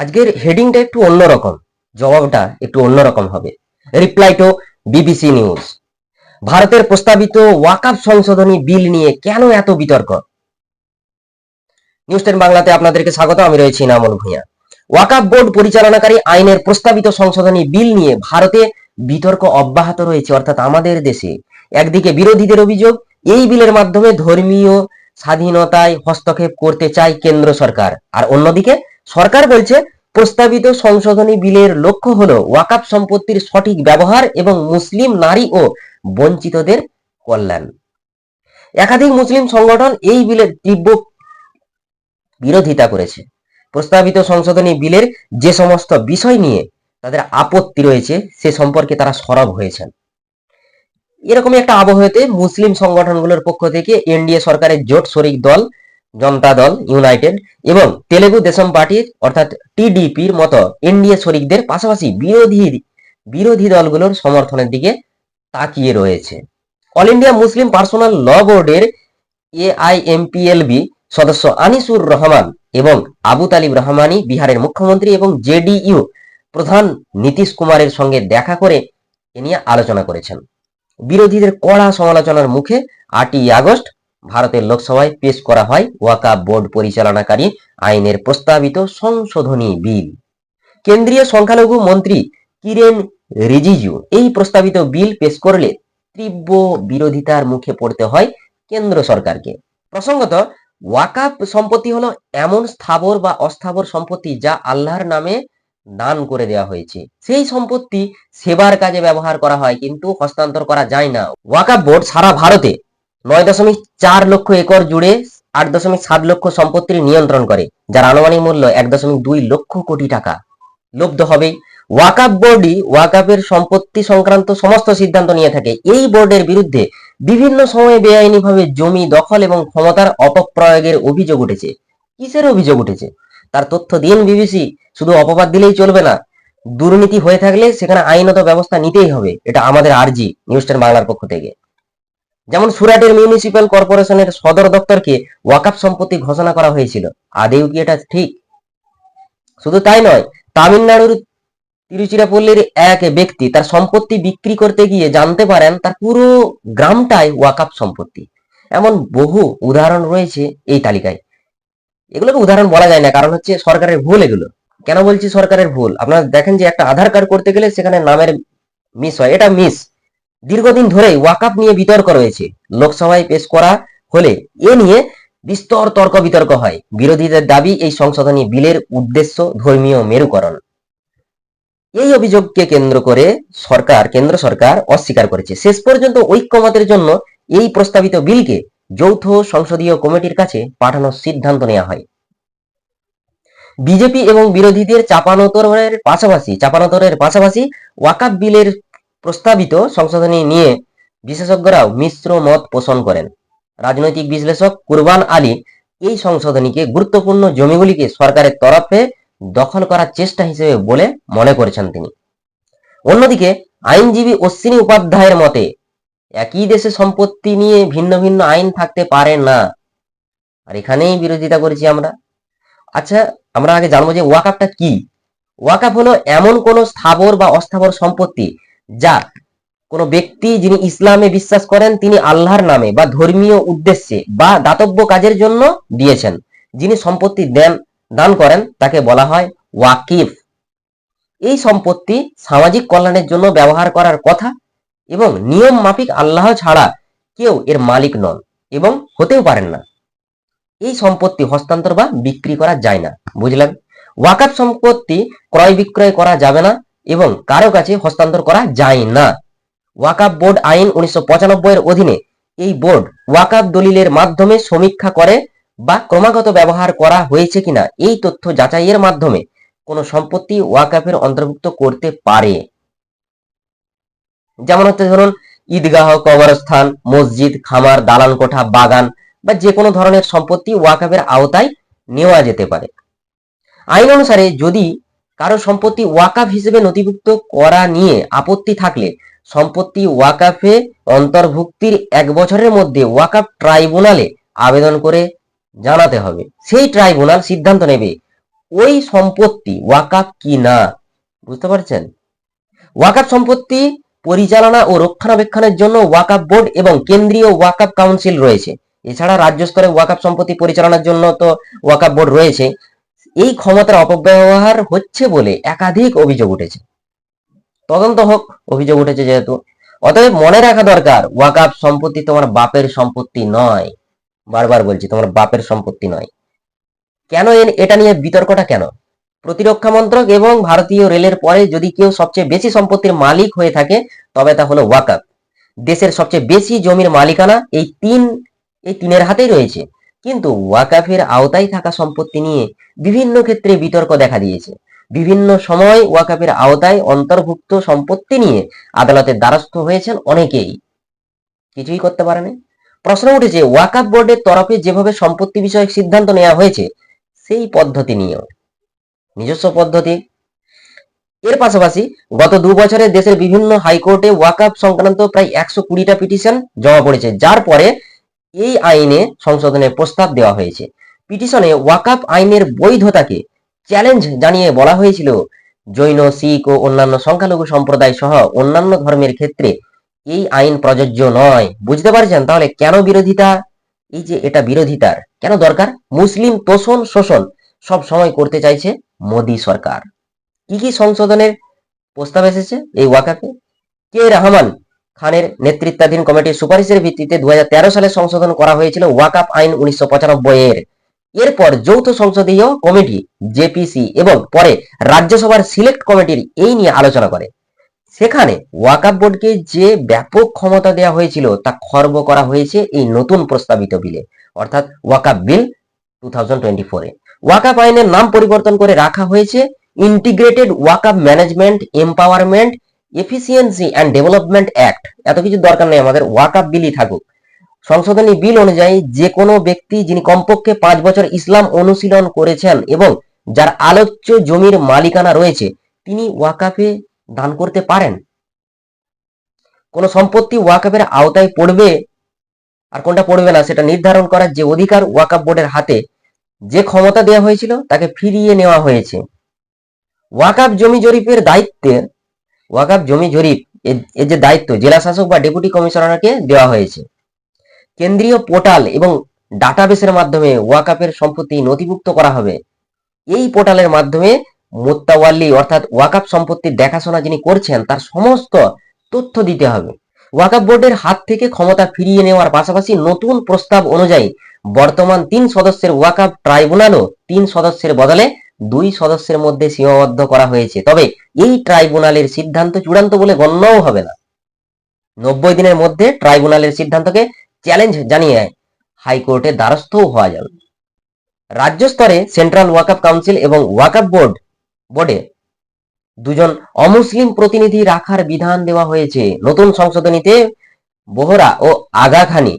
আজকের হেডিংটা একটু অন্যরকম, জবাবটা একটু অন্যরকম হবে। রিপ্লাই টু বিবিসি নিউজ ভারতের প্রস্তাবিত ওয়াকাফ সংশোধনী বিল নিয়ে কেন এত বিতর্ক? নিউজ টেন বাংলাতে আপনাদেরকে স্বাগত, আমি রয়েছি নামল ভূঁইয়া। ওয়াকাফ বোর্ড পরিচালনাকারী আইনের প্রস্তাবিত সংশোধনী বিল নিয়ে ভারতে বিতর্ক অব্যাহত রয়েছে, অর্থাৎ আমাদের দেশে। একদিকে বিরোধীদের অভিযোগ, এই বিলের মাধ্যমে ধর্মীয় স্বাধীনতায় হস্তক্ষেপ করতে চায় কেন্দ্র সরকার। আর অন্যদিকে সরকার বলছে, প্রস্তাবিত সংশোধনী বিলের লক্ষ্য হলো ওয়াকাফ সম্পত্তির সঠিক ব্যবহার এবং মুসলিম নারী ও বঞ্চিতদের কল্যাণ। একাধিক মুসলিম সংগঠন এই বিলের তীব্র বিরোধিতা করেছে। প্রস্তাবিত সংশোধনী বিলের যে সমস্ত বিষয় নিয়ে তাদের আপত্তি রয়েছে, সে সম্পর্কে তারা সরব হয়েছেন। এরকমই একটা আবহাওয়াতে মুসলিম সংগঠনগুলোর পক্ষ থেকে এনডিএ সরকারের জোট শরিক দল জনতা দল, ইউনাইটেড এবং তেলেগু দেশম পার্টির অর্থাৎ টিডিপির মতো এনডিএ শরিকদের পাশাপাশি বিরোধী বিরোধী দলগুলোর সমর্থনের দিকে তাকিয়ে রয়েছে। All India Muslim personal law বোর্ডের এআইএমপিএলবি সদস্য আনিসুর রহমান এবং আবু তালিব রহমানি বিহারের মুখ্যমন্ত্রী এবং জেডিইউ প্রধান নীতিশ কুমারের সঙ্গে দেখা করে এ নিয়ে আলোচনা করেছেন। বিরোধীদের কড়া সমালোচনার মুখে আটই আগস্ট ভারতের লোকসভায় পেশ করা হয় ওয়াকা বোর্ড পরিচালনাকারী আইনের প্রস্তাবিত সংশোধনী বিল। কেন্দ্রীয় সংখ্যালঘু মন্ত্রী কিরেন রিজিজু এই প্রস্তাবিত বিল পেশ করলে তীব্র বিরোধিতার মুখে পড়তে হয় কেন্দ্র সরকারকে। প্রসঙ্গত ওয়াকাপ সম্পত্তি হলো এমন স্থাবর বা অস্থাবর সম্পত্তি যা আল্লাহর নামে দান করে দেওয়া হয়েছে। সেই সম্পত্তি সেবার কাজে ব্যবহার করা হয় কিন্তু হস্তান্তর করা যায় না। ওয়াকাপ বোর্ড সারা ভারতে নয় দশমিক চার লক্ষ একর জুড়ে আট দশমিক সাত লক্ষ সম্পত্তির নিয়ন্ত্রণ করে, যার আনুমানিক মূল্য এক দশমিক দুই লক্ষ কোটি টাকা। লব্ধ হবেই ওয়াকাপ বোর্ডই ওয়াকাপের সম্পত্তি সংক্রান্ত সমস্ত সিদ্ধান্ত নিয়ে থাকে। এই বোর্ডের বিরুদ্ধে বিভিন্ন সময়ে বেআইনিভাবে জমি দখল এবং ক্ষমতার অপপ্রয়োগের অভিযোগ উঠেছে। কিসের অভিযোগ উঠেছে? তার তথ্য দিন বিবিসি। শুধু অপবাদ দিলেই চলবে না। দুর্নীতি হয়ে থাকলে সেখানে আইনত ব্যবস্থা নিতেই হবে। এটা আমাদের আরজি নিউজ টেন বাংলার পক্ষ থেকে। যেমন সুরাটের মিউনিসিপ্যাল কর্পোরেশনের সদর দপ্তরকে ওয়াকাফ সম্পত্তি ঘোষণা করা হয়েছিল। আদেও কি এটা ঠিক? শুধু তাই নয়, তামিলনাড়ুর তিরুচিরাপল্লীর এক ব্যক্তি তার সম্পত্তি বিক্রি করতে গিয়ে জানতে পারেন তার পুরো গ্রামটাই ওয়াকাফ সম্পত্তি। এমন বহু উদাহরণ রয়েছে এই তালিকায়। এগুলোকে উদাহরণ বলা যায় না, কারণ হচ্ছে সরকারের ভুল এগুলো। কেন বলছি সরকারের ভুল? আপনারা দেখেন যে একটা আধার কার্ড করতে গেলে সেখানে নামের মিস হয়। এটা মিস দীর্ঘদিন ধরেই ওয়াকাপ নিয়ে বিতর্ক রয়েছে। লোকসভায় পেশ করা হলে এ নিয়ে বিস্তর তর্ক বিতর্ক হয়। বিরোধীদের দাবি এই সংশোধনী বিলের উদ্দেশ্য ধর্মীয় মেরুকরণ। এই অভিযোগকে কেন্দ্র করে সরকার, কেন্দ্র সরকার অস্বীকার করেছে। শেষ পর্যন্ত ঐক্যমতের জন্য এই প্রস্তাবিত বিলকে যৌথ সংসদীয় কমিটির কাছে পাঠানোর সিদ্ধান্ত নেওয়া হয়। বিজেপি এবং বিরোধীদের চাপানোতরের পাশাপাশি চাপানোতরের পাশাপাশি ওয়াকাপ বিলের প্রস্তাবিত সংশোধনী নিয়ে বিশেষজ্ঞরাও মিশ্র মত পোষণ করেন। রাজনৈতিক বিশ্লেষক কুরবান আলী এই সংশোধনীকে গুরুত্বপূর্ণ জমিগুলিকে সরকারের তরফে দখল করার চেষ্টা হিসেবে বলে মনে করেছেন তিনি। অন্যদিকে আইনজীবী অশ্বিনী উপাধ্যায়ের মতে, একই দেশে সম্পত্তি নিয়ে ভিন্ন ভিন্ন আইন থাকতে পারে না। আর এখানেই বিরোধিতা করেছি আমরা। আচ্ছা আমরা আগে জানব যে ওয়াকাপটা কি? ওয়াকাপ হলো এমন কোন স্থাবর বা অস্থাবর সম্পত্তি যা কোনো ব্যক্তি যিনি ইসলামে বিশ্বাস করেন, তিনি আল্লাহর নামে বা ধর্মীয় উদ্দেশ্যে বা দাতব্য কাজের জন্য দিয়েছেন। যিনি সম্পত্তি দেন, দান করেন, তাকে বলা হয় ওয়াকিফ। এই সম্পত্তি সামাজিক কল্যাণের জন্য ব্যবহার করার কথা এবং নিয়ম মাফিক আল্লাহ ছাড়া কেউ এর মালিক নন এবং হতেও পারেন না। এই সম্পত্তি হস্তান্তর বা বিক্রি করা যায় না, বুঝলেন? ওয়াকাফ সম্পত্তি ক্রয় বিক্রয় করা যাবে না এবং কারও কাছে হস্তান্তর করা যায় না। ওয়াকাফ বোর্ড আইন উনিশশো এর অধীনে এই বোর্ড ওয়াকাফ দলিলের মাধ্যমে সমীক্ষা করে বা ক্রমাগত ব্যবহার করা হয়েছে কিনা, এই তথ্য যাচাইয়ের মাধ্যমে কোনো সম্পত্তি ওয়াকাফের অন্তর্ভুক্ত করতে পারে। যেমন হচ্ছে ধরুন, ঈদগাহ, কবরস্থান, মসজিদ, খামার দালান কোঠা বাগান বা যে কোনো ধরনের সম্পত্তি ওয়াকাফের আওতায় নেওয়া যেতে পারে। আইন অনুসারে যদি কারও সম্পত্তি ওয়াকাফ হিসেবে নথিভুক্ত করা নিয়ে আপত্তি থাকলে সম্পত্তি ওয়াকাফে অন্তর্ভুক্তির এক বছরের মধ্যে ওয়াকাফ ট্রাইব্যুনালে আবেদন করে জানাতে হবে। সেই ট্রাইব্যুনাল সিদ্ধান্ত নেবে ওই সম্পত্তি ওয়াকাফ কি না, বুঝতে পারছেন? ওয়াকাফ সম্পত্তি পরিচালনা ও রক্ষণাবেক্ষণের জন্য ওয়াকাফ বোর্ড এবং কেন্দ্রীয় ওয়াকাফ কাউন্সিল রয়েছে। এছাড়া রাজ্য স্তরে ওয়াকাফ সম্পত্তি পরিচালনার জন্য তো ওয়াকাফ বোর্ড রয়েছে। এই ক্ষমতার অপব্যবহার হচ্ছে বলে একাধিক অভিযোগ উঠেছে। তদন্ত হোক, অভিযোগ উঠেছে যেহেতু। অতএব মনে রাখা দরকার ওয়াকাফ সম্পত্তি তোমার বাপের সম্পত্তি নয়। বারবার বলছি, তোমার বাপের সম্পত্তি নয়। কেন এটা নিয়ে বিতর্কটা কেন? প্রতিরক্ষা মন্ত্রক এবং ভারতীয় রেলের পরে যদি কেউ সবচেয়ে বেশি সম্পত্তির মালিক হয়ে থাকে, তবে তা হলো ওয়াকাফ দেশের সবচেয়ে বেশি জমির মালিকানা এই তিন এই তিনের হাতেই রয়েছে। কিন্তু ওয়াকাফের আওতায় থাকা সম্পত্তি নিয়ে বিভিন্ন ক্ষেত্রে বিতর্ক দেখা দিয়েছে। বিভিন্ন সময় ওয়াকাফের আওতায় অন্তর্ভুক্ত সম্পত্তি নিয়ে আদালতের দ্বারস্থ হয়েছেন অনেকেই। কিছুই করতে পারেনি। প্রশ্ন উঠেছে, ওয়াকাফ বোর্ডের তরফে যেভাবে সম্পত্তি বিষয়ক সিদ্ধান্ত নেওয়া হয়েছে, সেই পদ্ধতি নিয়েও। নিজস্ব পদ্ধতি। এর পাশাপাশি গত দু বছরে দেশের বিভিন্ন হাইকোর্টে ওয়াকাফ সংক্রান্ত প্রায় একশো কুড়িটা পিটিশন জমা পড়েছে, যার পরে এই আইনে সংশোধনের প্রস্তাব দেওয়া হয়েছে। পিটিশনে ওয়াকাফ আইনের বৈধতাকে চ্যালেঞ্জ জানিয়ে বলা হয়েছিল। জৈন, শিখ ও অন্যান্য সংখ্যালঘু সম্প্রদায় সহ অন্যান্য ধর্মের ক্ষেত্রে এই আইন প্রযোজ্য নয়। বুঝতে পারছেন? তাহলে কেন বিরোধিতা? এই যে এটা বিরোধিতার, কেন দরকার? মুসলিম তোষণ, শোষণ সব সময় করতে চাইছে মোদী সরকার। কি কি সংশোধনের প্রস্তাব এসেছে এই ওয়াকাফে? কে রহমান? খানের নেতৃত্বাধীন কমিটির সুপারিশের ভিত্তিতে দুই হাজার তেরো সালে সংশোধন করা হয়েছিল ওয়াকাফ আইন উনিশশো এর। এরপর যৌথ সংসদীয় কমিটি, জেপিসি, এবং পরে রাজ্যসভার সিলেক্ট কমিটির এই নিয়ে আলোচনা করে। সেখানে ওয়াকাফ বোর্ডকে যে ব্যাপক ক্ষমতা দেওয়া হয়েছিল তা খর্ব করা হয়েছে এই নতুন প্রস্তাবিত বিলে, অর্থাৎ ওয়াকাফ বিল টু থাউজেন্ড টোয়েন্টি ফোরে ওয়াকাফ আইনের নাম পরিবর্তন করে রাখা হয়েছে integrated Waqf management, empowerment efficiency and development act এত কিছু দরকার নেই, আমাদের ওয়াকাফ বিলই থাকুক। সংশোধনী বিল অনুযায়ী যে কোনো ব্যক্তি যিনি কমপক্ষে পাঁচ বছর ইসলাম অনুশীলন করেছেন এবং যার আলোচ্য জমির মালিকানা রয়েছে, তিনি ওয়াকাফে দান করতে পারেন। কোন সম্পত্তি ওয়াকাফের আওতায় পড়বে আর কোনটা পড়বে না, সেটা নির্ধারণ করার যে অধিকার ওয়াকাফ বোর্ডের হাতে, যে ক্ষমতা দেওয়া হয়েছিল, তাকে ফিরিয়ে নেওয়া হয়েছে। ওয়াকাফ জমি জরিপের দায়িত্বে ওয়াকাফ জমি জরিপ এর- যে দায়িত্ব জেলা শাসক বা ডেপুটি কমিশনারকে দেওয়া হয়েছে। কেন্দ্রীয় পোর্টাল এবং ডাটাবেসের মাধ্যমে ওয়াকাফের সম্পত্তি নথিভুক্ত করা হবে। এই পোর্টালের মাধ্যমে মোত্তাওয়াল্লি, অর্থাৎ ওয়াকাফ সম্পত্তির দেখাশোনা যিনি করছেন, তার সমস্ত তথ্য দিতে হবে। ওয়াকাফ বোর্ডের হাত থেকে ক্ষমতা ফিরিয়ে নেওয়ার পাশাপাশি নতুন প্রস্তাব অনুযায়ী বর্তমান তিন সদস্যের ওয়াকাফ ট্রাইব্যুনালও তিন সদস্যের বদলে দুই সদস্যের মধ্যে সীমাবদ্ধ করা হয়েছে। তবে এই ট্রাইব্যুনালের সিদ্ধান্ত চূড়ান্ত বলে গণ্যও হবে না। নব্বই দিনের মধ্যে ট্রাইব্যুনালের সিদ্ধান্তকে চ্যালেঞ্জ জানিয়ে হাইকোর্টে দ্বারস্থও হওয়া যাবে। রাজ্য স্তরে সেন্ট্রাল ওয়াকাফ কাউন্সিল এবং ওয়াকাফ বোর্ড, বোর্ডে দুজন অমুসলিম প্রতিনিধি রাখার বিধান দেওয়া হয়েছে। নতুন সংশোধনীতে বোহরা ও আগাখানি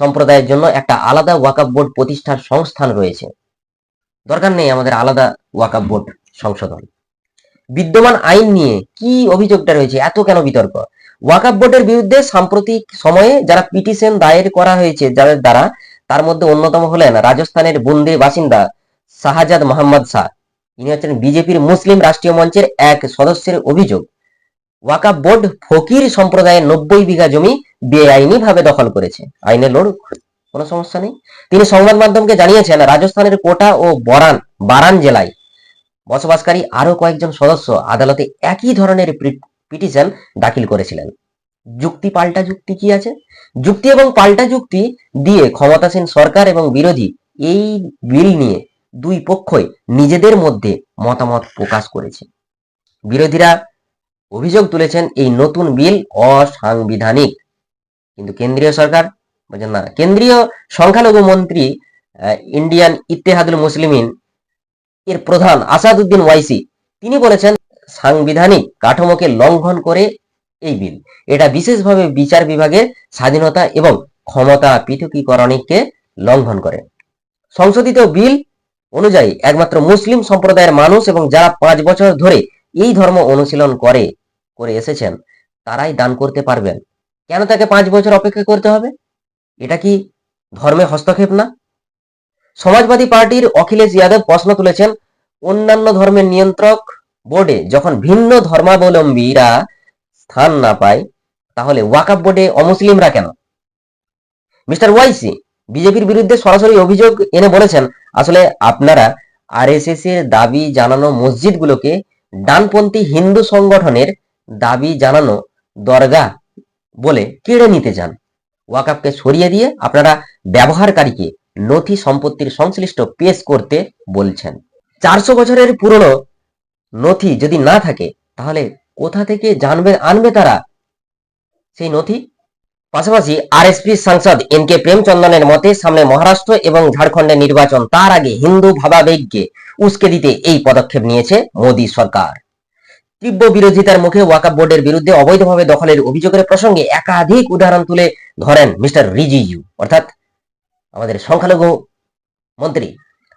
সম্প্রদায়ের জন্য একটা আলাদা ওয়াকাফ বোর্ড প্রতিষ্ঠার সংস্থান রয়েছে। দরকার নেই আমাদের আলাদা ওয়াকাফ বোর্ড সংশোধন। বিদ্যমান আইন নিয়ে কি অভিযোগটা রয়েছে? এত কেন বিতর্ক? ওয়াকাফ বোর্ডের বিরুদ্ধে সাম্প্রতিক সময়ে যারা পিটিশন দায়ের করা হয়েছে, যাদের দ্বারা তার মধ্যে অন্যতম হলেন রাজস্থানের বুন্দে বাসিন্দা শাহজাদ মোহাম্মদ শাহ। ইনি হচ্ছেন বিজেপির মুসলিম রাষ্ট্রীয় মঞ্চের এক সদস্যের অভিযোগ। ওয়াকাফ বোর্ড ফকির সম্প্রদায়ের নব্বই বিঘা জমি বেআইনি ভাবে দখল করেছে। আইনে লোড, কোনো সমস্যা নেই। তিনি সংবাদ মাধ্যমকে জানিয়েছেন, রাজস্থানের কোটা ও বরান, বারান জেলায় বসবাসকারী আরও কয়েকজন সদস্য আদালতে একই ধরনের পিটিশন দাখিল করেছিলেন। যুক্তি পাল্টা যুক্তি কি আছে? যুক্তি এবং পাল্টা যুক্তি দিয়ে ক্ষমতাসীন সরকার এবং বিরোধী এই বিল নিয়ে দুই পক্ষই নিজেদের মধ্যে মতামত প্রকাশ করেছে। বিরোধীরা অভিযোগ তুলেছেন এই নতুন বিল অসাংবিধানিক। কিন্তু কেন্দ্রীয় সরকার বলছেন না, কেন্দ্রীয় সংখ্যালঘু মন্ত্রী ইন্ডিয়ান ইত্তেহাদুল মুসলিমিন এর প্রধান আসাদুদ্দিন ওয়াইসি। তিনি বলেছেন, সাংবিধানিক কাঠামোকে লঙ্ঘন করে এই বিল। এটা বিশেষভাবে বিচার বিভাগের স্বাধীনতা এবং ক্ষমতা পৃথকীকরণকে লঙ্ঘন করে। সংশোধিত বিল অনুযায়ী একমাত্র মুসলিম সম্প্রদায়ের মানুষ এবং যারা পাঁচ বছর ধরে এই ধর্ম অনুশীলন করে করে এসেছেন, তারাই দান করতে পারবেন। কেন তাকে পাঁচ বছর অপেক্ষা করতে হবে? এটা কি ধর্মে হস্তক্ষেপ না? সমাজবাদী পার্টির অখিলেশ যাদব প্রশ্ন তুলেছেন, অন্যান্য ধর্মের নিয়ন্ত্রক বোর্ডে যখন ভিন্ন ধর্মাবলম্বীরা স্থান না পায়, তাহলে ওয়াকাব বোর্ডে অমুসলিমরা কেন? মিস্টার ওয়াইসি, বিজেপির বিরুদ্ধে সরাসরি অভিযোগ এনে বলেছেন, আসলে আপনারা আরএসএস এর দাবি জানানো মসজিদগুলোকে ডানপন্থী হিন্দু সংগঠনের দাবি জানানো দরগা বলে কেড়ে নিতে চান। ওয়াকাবকে সরিয়ে দিয়ে আপনারা ব্যবহারকারীকে নথি সম্পত্তির সংশ্লিষ্ট পেশ করতে বলছেন। চারশো বছরের পুরনো নথি যদি না থাকে, তাহলে কোথা থেকে জানবে, আনবে তারা? সেই নথি? পাশাপাশি আরএসপি সাংসদ এন কে প্রেমচন্দনের মতে, সামনে মহারাষ্ট্র এবং ঝাড়খণ্ডের নির্বাচন, তার আগে হিন্দু ভাবাবেগকে উস্কে দিতে এই পদক্ষেপ নিয়েছে মোদী সরকার। তীব্র বিরোধিতার মুখে ওয়াকাব বোর্ডের বিরুদ্ধে অবৈধভাবে দখলের অভিযোগের প্রসঙ্গে একাধিক উদাহরণ তুলে ধরেন মিস্টার রিজিজু, অর্থাৎ আমাদের সংখ্যালঘু মন্ত্রী।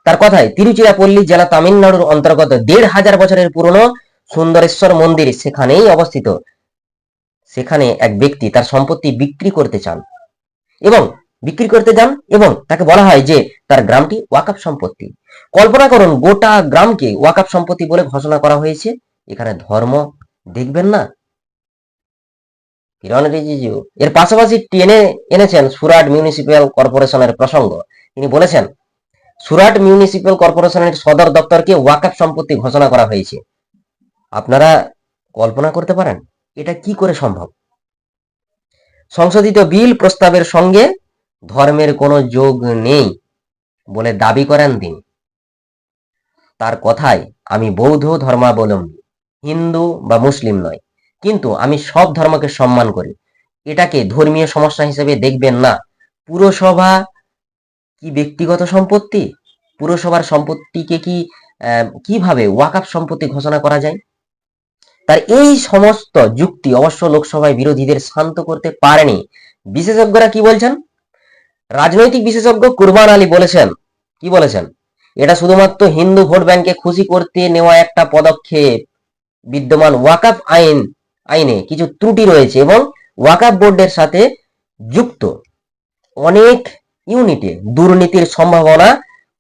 তার কথায় তিরুচিরাপল্লী জেলা তামিলনাড়ুর অন্তর্গত দেড় হাজার বছরের পুরনো সুন্দরেশ্বর মন্দির সেখানেই অবস্থিত। সেখানে এক ব্যক্তি তার সম্পত্তি বিক্রি করতে চান এবং বিক্রি করতে যান এবং তাকে বলা হয় যে তার গ্রামটি ওয়াকাপ সম্পত্তি। কল্পনা করুন, গোটা গ্রামকে ওয়াকাপ সম্পত্তি বলে ঘোষণা করা হয়েছে। এখানে ধর্ম দেখবেন না কিরণ রিজিজু এর পাশাপাশি টেনে এনেছেন সুরাট মিউনিসিপ্যাল কর্পোরেশনের প্রসঙ্গ। তিনি বলেছেন, সুরাট মিউনিসিপ্যাল কর্পোরেশনের সদর দপ্তরকে ওয়াকাপ সম্পত্তি ঘোষণা করা হয়েছে। আপনারা কল্পনা করতে পারেন, এটা কি করে সম্ভব? সংশোধিত বিল প্রস্তাবের সঙ্গে ধর্মের কোনো যোগ নেই বলে দাবি করেন তিনি। তার কথায়, আমি বৌদ্ধ ধর্মাবলম্বী, হিন্দু বা মুসলিম নয়। কিন্তু আমি সব ধর্মকে সম্মান করি। এটাকে ধর্মীয় সমস্যা হিসেবে দেখবেন না। পুরসভা কি ব্যক্তিগত সম্পত্তি? পুরসভার সম্পত্তিকে কি কীভাবে ওয়াকাপ সম্পত্তি ঘোষণা করা যায়? তার এই সমস্ত যুক্তি অবশ্য লোকসভায় বিরোধীদের শান্ত করতে পারেনি। বিশেষজ্ঞরা কি বলছেন? রাজনৈতিক বিশেষজ্ঞ কুরবান আলী বলেছেন, কি বলেছেন? এটা শুধুমাত্র হিন্দু ভোট ব্যাংকে খুশি করতে নেওয়া একটা পদক্ষেপ। বিদ্যমান ওয়াকাফ আইন আইনে কিছু ত্রুটি রয়েছে এবং ওয়াকাফ বোর্ডের সাথে যুক্ত। অনেক ইউনিটে দুর্নীতির সম্ভাবনা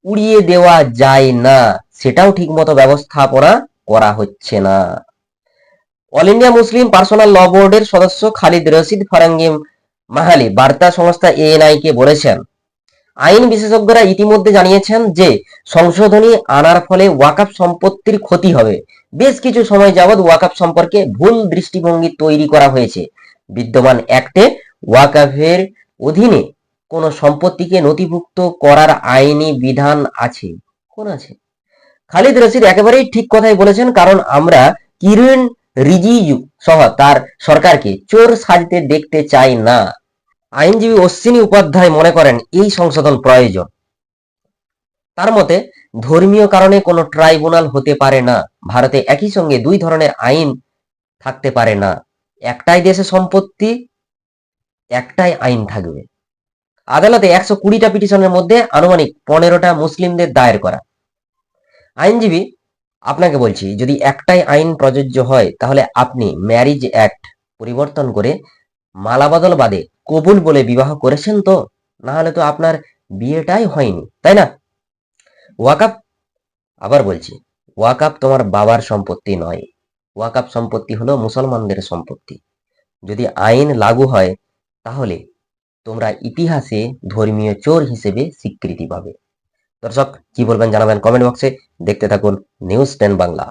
উড়িয়ে দেওয়া যায় না, সেটাও ঠিকমতো ব্যবস্থাপনা করা হচ্ছে না। All India Muslim personal law বোর্ডের সদস্য খালিদ রশিদ ফারাঙ্গি মাহালি বার্তা সংস্থা এএনআই কে বলেছেন, আইন বিশেষজ্ঞরা ইতিমধ্যে জানিয়েছেন যে সংশোধনী আনার ফলে ওয়াকাফ সম্পত্তির ক্ষতি হবে। বেশ কিছু সময় যাবৎ ওয়াকাফ সম্পর্কে ভুল দৃষ্টিভঙ্গি তৈরি করা হয়েছে। বিদ্যমান অ্যাক্টে ওয়াকাফের অধীনে কোন সম্পত্তিকে নথিভুক্ত করার আইনি বিধান আছে। কোন আছে? খালিদ রশিদ একেবারেই ঠিক কথাই বলেছেন, কারণ আমরা কিরণ রিজিজু সহ তার সরকারকে চোর সাজতে দেখতে চাই না। আইনজীবী অশ্বিনী উপাধ্যায় মনে করেন এই সংশোধন প্রয়োজন। তার মতে ধর্মীয় কারণে কোনো ট্রাইব্যুনাল হতে পারে না। ভারতে একই সঙ্গে দুই ধরনের আইন থাকতে পারে না। একটাই দেশে সম্পত্তি, একটাই আইন থাকবে। আদালতে একশো কুড়িটা পিটিশনের মধ্যে আনুমানিক পনেরোটা মুসলিমদের দায়ের করা। আইনজীবী, আপনাকে বলছি, যদি একটাই আইন প্রযোজ্য হয়, তাহলে আপনি ম্যারিজ অ্যাক্ট পরিবর্তন করে মালাবদল বাদে কবুল বলে বিবাহ করেছেন তো? না হলে তো আপনার বিয়েটাই হয়নি, তাই না? ওয়াকাপ আবার বলছি ওয়াকাপ তোমার বাবার সম্পত্তি নয়। ওয়াকাপ সম্পত্তি হলো মুসলমানদের সম্পত্তি। যদি আইন লাগু হয়, তাহলে তোমরা ইতিহাসে ধর্মীয় চোর হিসেবে স্বীকৃতি পাবে। দর্শক, কি বলবেন জানাবেন কমেন্ট বক্সে। দেখতে থাকুন নিউজ টেন বাংলা।